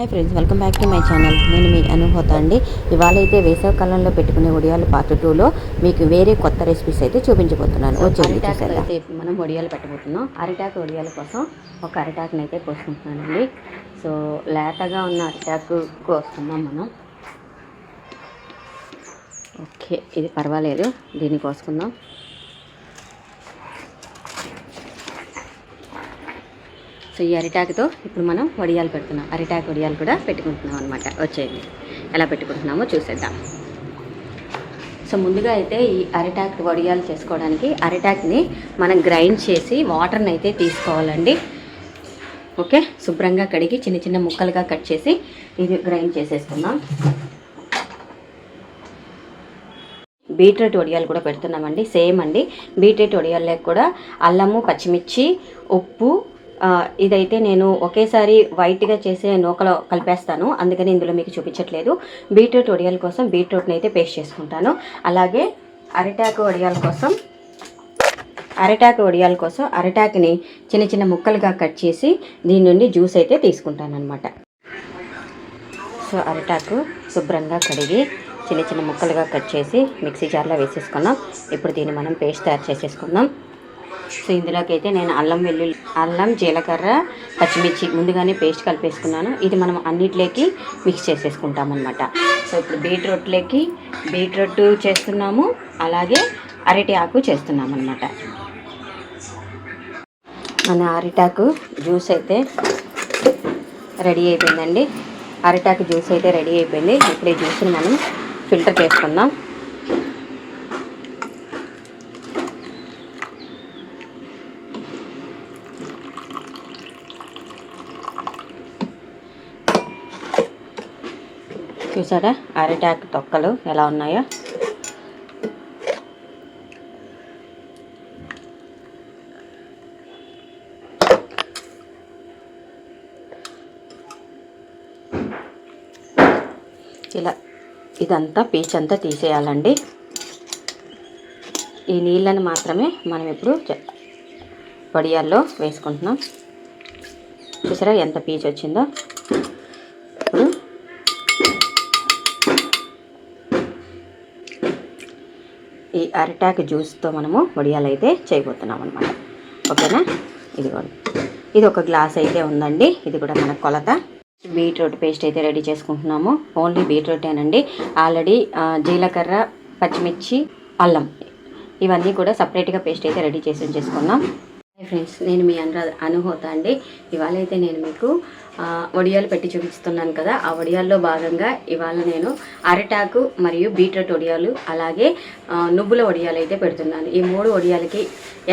Hi friends welcome back to my channel నేను మీ అనుభూత అండి. ఇవాళ అయితే వేసవి కాలంలో పెట్టుకునే వడియాలు పార్ట్ టూలో మీకు వేరే కొత్త రెసిపీస్ అయితే చూపించబోతున్నాను. వచ్చేది అయితే మనం వడియాలు పెట్టబోతున్నాం. అరిటాకు వడియాల కోసం ఒక అరిటాకుని అయితే కోసుకుంటున్నానండి. సో లేతగా ఉన్న అరిటాకు కోసుకుందాం మనం. ఓకే ఇది పర్వాలేదు. దీన్ని కోసుకుందాం. సో ఈ అరిటాకుతో ఇప్పుడు మనం వడియాలు పెడుతున్నాం. అరిటాకు వడియాలు కూడా పెట్టుకుంటున్నాం అనమాట వచ్చేయండి ఎలా పెట్టుకుంటున్నామో చూసేద్దాం. సో ముందుగా అయితే ఈ అరిటాక్ వడియాలు చేసుకోవడానికి అరిటాక్ని మనం గ్రైండ్ చేసి వాటర్ని అయితే తీసుకోవాలండి. ఓకే? శుభ్రంగా కడిగి చిన్న చిన్న ముక్కలుగా కట్ చేసి ఇది గ్రైండ్ చేసేసుకుందాం. బీట్రూట్ వడియాలు కూడా పెడుతున్నామండి. సేమ్ అండి. బీట్రూట్ వడియాలకు కూడా అల్లము పచ్చిమిర్చి ఉప్పు ఇదైతే నేను ఒకేసారి వైట్గా చేసే నూకలో కలిపేస్తాను. అందుకని ఇందులో మీకు చూపించట్లేదు. బీట్రూట్ వడియాల కోసం బీట్రూట్ని అయితే పేస్ట్ చేసుకుంటాను. అలాగే అరిటాకు వడియాల కోసం అరిటాకు వడియాల కోసం అరిటాకుని చిన్న చిన్న ముక్కలుగా కట్ చేసి దీని నుండి జ్యూస్ అయితే తీసుకుంటాను అనమాట సో అరిటాకు శుభ్రంగా కడిగి చిన్న చిన్న ముక్కలుగా కట్ చేసి మిక్సీ జార్లో వేసేసుకున్నాం. ఇప్పుడు దీన్ని మనం పేస్ట్ తయారు చేసేసుకుందాం. సో ఇందులోకి అయితే నేను అల్లం వెల్లుల్లి అల్లం జీలకర్ర పచ్చిమిర్చి ముందుగానే పేస్ట్ కలిపేసుకున్నాను. ఇది మనం అన్నిట్లోకి మిక్స్ చేసేసుకుంటాం అనమాట సో ఇప్పుడు బీట్రూట్లోకి బీట్రూట్ చేస్తున్నాము. అలాగే అరటి ఆకు చేస్తున్నాం అనమాట మన అరిటాకు జ్యూస్ అయితే రెడీ అయిపోయిందండి. అరిటాకు జ్యూస్ అయితే రెడీ అయిపోయింది. ఇప్పుడు ఈ జ్యూస్ని మనం ఫిల్టర్ చేసుకుందాం. చూసారా? అరిటాకు తొక్కలు ఎలా ఉన్నాయో? ఇలా ఇదంతా పీచ్ అంతా తీసేయాలండి. ఈ నీళ్ళని మాత్రమే మనం ఇప్పుడు చ- వడియాల్లో వేసుకుంటున్నాం. చూసారా ఎంత పీచ్ వచ్చిందో? ఈ అరిటాకు జ్యూస్తో మనము వడియాలు అయితే చేయబోతున్నాం అనమాట ఓకేనా? ఇదిగోండి. ఇది ఒక గ్లాస్ అయితే ఉందండి. ఇది కూడా మన కొలత. బీట్రూట్ పేస్ట్ అయితే రెడీ చేసుకుంటున్నాము. ఓన్లీ బీట్రూటేనండి. ఆల్రెడీ జీలకర్ర పచ్చిమిర్చి అల్లం ఇవన్నీ కూడా సపరేట్గా పేస్ట్ అయితే రెడీ చేసి చేసుకున్నాం ఫ్రెండ్స్ నేను మీ అనురా అనుహోత అండి. ఇవాళ అయితే నేను మీకు వడియాలు పెట్టి చూపిస్తున్నాను కదా ఆ వడియాల్లో భాగంగా ఇవాళ నేను అరిటాకు మరియు బీట్రూట్ వడియాలు అలాగే నువ్వుల వడియాలు అయితే పెడుతున్నాను. ఈ మూడు వడియాలకి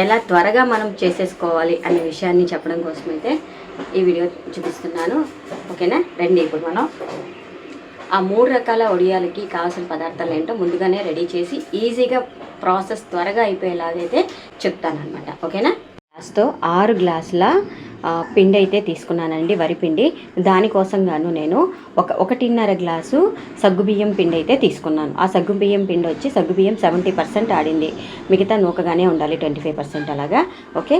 ఎలా త్వరగా మనం చేసేసుకోవాలి అనే విషయాన్ని చెప్పడం కోసం అయితే ఈ వీడియో చూపిస్తున్నాను. ఓకేనా? రండి ఇప్పుడు మనం. ఆ మూడు రకాల వడియాలకి కావాల్సిన పదార్థాలు ఏంటో ముందుగానే రెడీ చేసి ఈజీగా ప్రాసెస్ త్వరగా అయిపోయేలాగైతే చెప్తాను అనమాట ఓకేనా? గ్లాస్తో ఆరు గ్లాసుల పిండి అయితే తీసుకున్నానండి వరిపిండి దానికోసం గాను నేను ఒక ఒకటిన్నర గ్లాసు సగ్గుబియ్యం పిండి అయితే తీసుకున్నాను. ఆ సగ్గుబియ్యం పిండి వచ్చి సగ్గుబియ్యం సెవెంటీ పర్సెంట్ ఆడింది. మిగతా నూకగానే ఉండాలి ట్వంటీ ఫైవ్ పర్సెంట్ అలాగా. ఓకే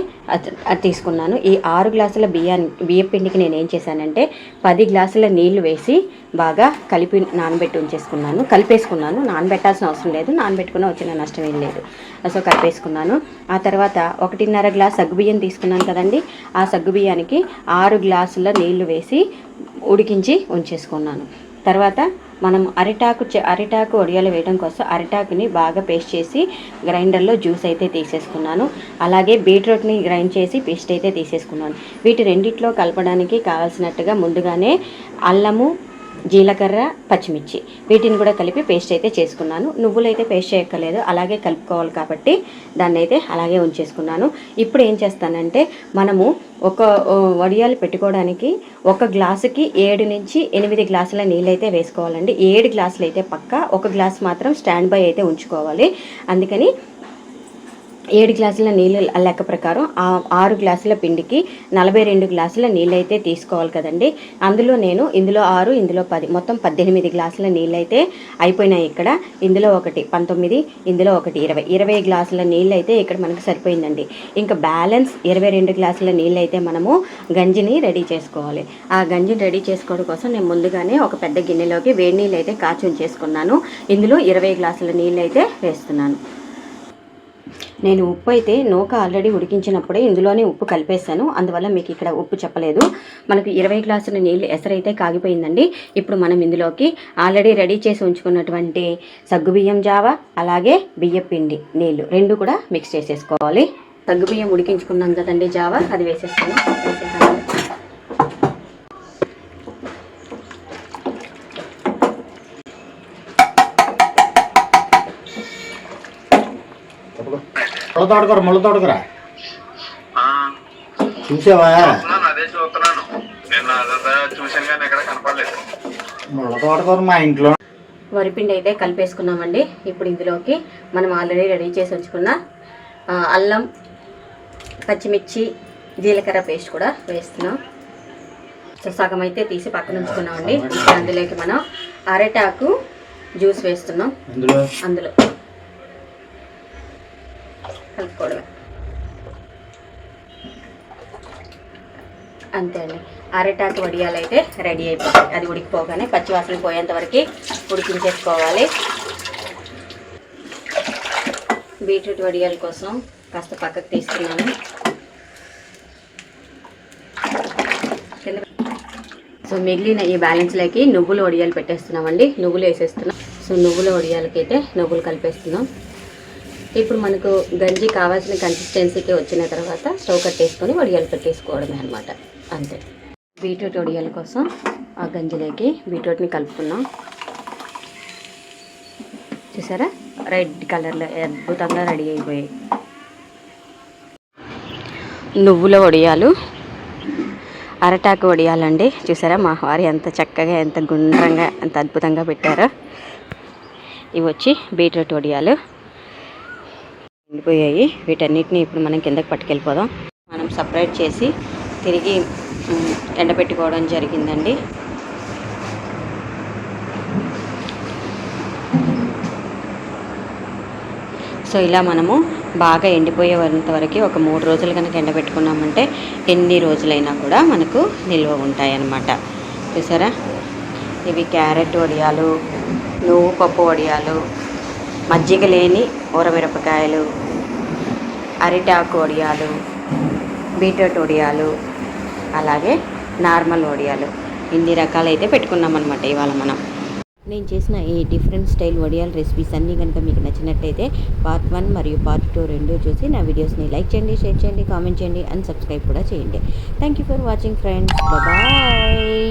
అది తీసుకున్నాను. ఈ ఆరు గ్లాసుల బియ్యాన్ని బియ్య పిండికి నేను ఏం చేశానంటే పది గ్లాసుల నీళ్ళు వేసి బాగా కలిపి నానబెట్టి ఉంచేసుకున్నాను. కలిపేసుకున్నాను. నానబెట్టాల్సిన అవసరం లేదు. నానబెట్టుకున్న వచ్చిన నష్టం ఏం లేదు. సో కలిపేసుకున్నాను. ఆ తర్వాత ఒకటిన్నర గ్లాస్ సగ్గుబియ్యం తీసుకున్నాను కదండి. ఆ బియ్యానికి ఆరు గ్లాసుల నీళ్ళు వేసి ఉడికించి ఉంచేసుకున్నాను. తర్వాత మనం అరిటాకు అరిటాకు వడియాలు వేయడం కోసం అరిటాకుని బాగా పేస్ట్ చేసి గ్రైండర్లో జ్యూస్ అయితే తీసేసుకున్నాను. అలాగే బీట్రూట్ని గ్రైండ్ చేసి పేస్ట్ అయితే తీసేసుకున్నాను. వీటి రెండిట్లో కలపడానికి కావాల్సినట్టుగా ముందుగానే అల్లము జీలకర్ర పచ్చిమిర్చి. వీటిని కూడా కలిపి పేస్ట్ అయితే చేసుకున్నాను. నువ్వులు అయితే పేస్ట్ చేయక్కర్లేదు. అలాగే కలుపుకోవాలి కాబట్టి దాన్ని అయితే అలాగే ఉంచేసుకున్నాను. ఇప్పుడు ఏం చేస్తానంటే మనము ఒక వడియాలు పెట్టుకోవడానికి ఒక గ్లాసుకి ఏడు నుంచి ఎనిమిది గ్లాసుల నీళ్ళైతే వేసుకోవాలండి. ఏడు గ్లాసులు అయితే పక్క ఒక గ్లాస్ మాత్రం స్టాండ్ బై అయితే ఉంచుకోవాలి. అందుకని ఏడు గ్లాసుల నీళ్ళు లెక్క ప్రకారం ఆ ఆరు గ్లాసుల పిండికి నలభై రెండు గ్లాసుల నీళ్ళైతే తీసుకోవాలి కదండి. అందులో నేను ఇందులో ఆరు ఇందులో పది మొత్తం పద్దెనిమిది గ్లాసుల నీళ్ళైతే అయిపోయినాయి ఇక్కడ. ఇందులో ఒకటి పంతొమ్మిది ఇందులో ఒకటి ఇరవై. ఇరవై గ్లాసుల నీళ్ళైతే ఇక్కడ మనకు సరిపోయిందండి. ఇంకా బ్యాలెన్స్ ఇరవై రెండు గ్లాసుల నీళ్ళైతే మనము గంజిని రెడీ చేసుకోవాలి. ఆ గంజిని రెడీ చేసుకోవడం కోసం నేను ముందుగానే ఒక పెద్ద గిన్నెలోకి వేడి నీళ్ళు అయితే కాచి ఉంచేసుకున్నాను ఇందులో ఇరవై గ్లాసుల నీళ్ళైతే వేస్తున్నాను. నేను ఉప్పు అయితే నూక ఆల్రెడీ ఉడికించినప్పుడే ఇందులోనే ఉప్పు కలిపేశాను అందువల్ల మీకు ఇక్కడ ఉప్పు చెప్పలేదు. మనకు ఇరవై గ్లాసుల నీళ్ళు ఎసరైతే కాగిపోయిందండి. ఇప్పుడు మనం ఇందులోకి ఆల్రెడీ రెడీ చేసి ఉంచుకున్నటువంటి సగ్గుబియ్యం జావ అలాగే బియ్యపిండి నీళ్ళు రెండు కూడా మిక్స్ చేసేసుకోవాలి. సగ్గుబియ్యం ఉడికించుకున్నాం కదండి జావ అది వేసేస్తాను. వేసేసాను. ముళ్ళ తోటకూర ముళ్ళ తోటకూర ఆ, చూసావా? అదే చూస్తున్నాను. నేను అదంతా చూసాను కానీ ఎక్కడ కనపడలేదు. ముళ్ళ తోటకూర మా ఇంట్లో. వరిపిండి అయితే కలిపేసుకున్నామండి. ఇప్పుడు ఇందులోకి మనం ఆల్రెడీ రెడీ చేసి ఉంచుకున్న అల్లం పచ్చిమిర్చి జీలకర్ర పేస్ట్ కూడా వేస్తున్నాం. సో సగం అయితే తీసి పక్కన ఉంచుకున్నామండి. అందులోకి మనం అరటాకు జ్యూస్ వేస్తున్నాం. అందులో. కలుపుకోవడమే. అంతే అండి. అరటాకు వడియాలు అయితే రెడీ అయిపోతాయి. అది ఉడికిపోగానే పచ్చివాసన పోయేంత వరకు ఉడికించేసుకోవాలి. బీట్రూట్ వడియాల కోసం కాస్త పక్కకు తీసుకున్నాను. సో మిగిలిన ఈ బ్యాలెన్స్లోకి నువ్వులు వడియాలు పెట్టేస్తున్నామండి. నువ్వులు వేసేస్తున్నాం. సో నువ్వుల వడియాలకి అయితే నువ్వులు కలిపేస్తున్నాం. ఇప్పుడు మనకు గంజి కావాల్సిన కన్సిస్టెన్సీకి వచ్చిన తర్వాత స్టవ్ కట్టేసుకొని వడియాలు పెట్టేసుకోవడమే అనమాట అంతే. బీట్రూట్ వడియాల కోసం ఆ గంజిలోకి బీట్రూట్ని కలుపుకున్నాం చూసారా? రెడ్ కలర్లో అద్భుతంగా రెడీ అయిపోయాయి. నువ్వుల వడియాలు అరటాకు వడియాలండి చూసారా? మా వారి ఎంత చక్కగా ఎంత గుండ్రంగా ఎంత అద్భుతంగా పెట్టారో. ఇవి వచ్చి బీట్రూట్ వడియాలు. ఎండిపోయాయి వీటన్నిటిని ఇప్పుడు మనం కిందకి పట్టుకెళ్ళిపోదాం. మనం సపరేట్ చేసి తిరిగి ఎండబెట్టుకోవడం జరిగిందండి. సో ఇలా మనము బాగా ఎండిపోయేంత వరకు ఒక మూడు రోజులు కనుక ఎండబెట్టుకున్నామంటే ఎన్ని రోజులైనా కూడా మనకు నిల్వ ఉంటాయి అన్నమాట చూసారా? ఇవి క్యారెట్ వడియాలు నువ్వు పప్పు వడియాలు మజ్జిగ లేని ఊరమిరపకాయలు అరిటాకు వడియాలు బీట్రూట్ వడియాలు అలాగే నార్మల్ వడియాలు ఇన్ని రకాలైతే పెట్టుకున్నాం అనమాట ఇవాళ మనం. నేను చేసిన ఈ డిఫరెంట్ స్టైల్ వడియాల రెసిపీస్ అన్నీ కనుక మీకు నచ్చినట్టయితే పార్ట్ వన్ మరియు పార్ట్ టూ రెండు చూసి నా వీడియోస్ని లైక్ చేయండి షేర్ చేయండి కామెంట్ చేయండి అండ్ సబ్స్క్రైబ్ కూడా చేయండి. Thank you for watching friends bye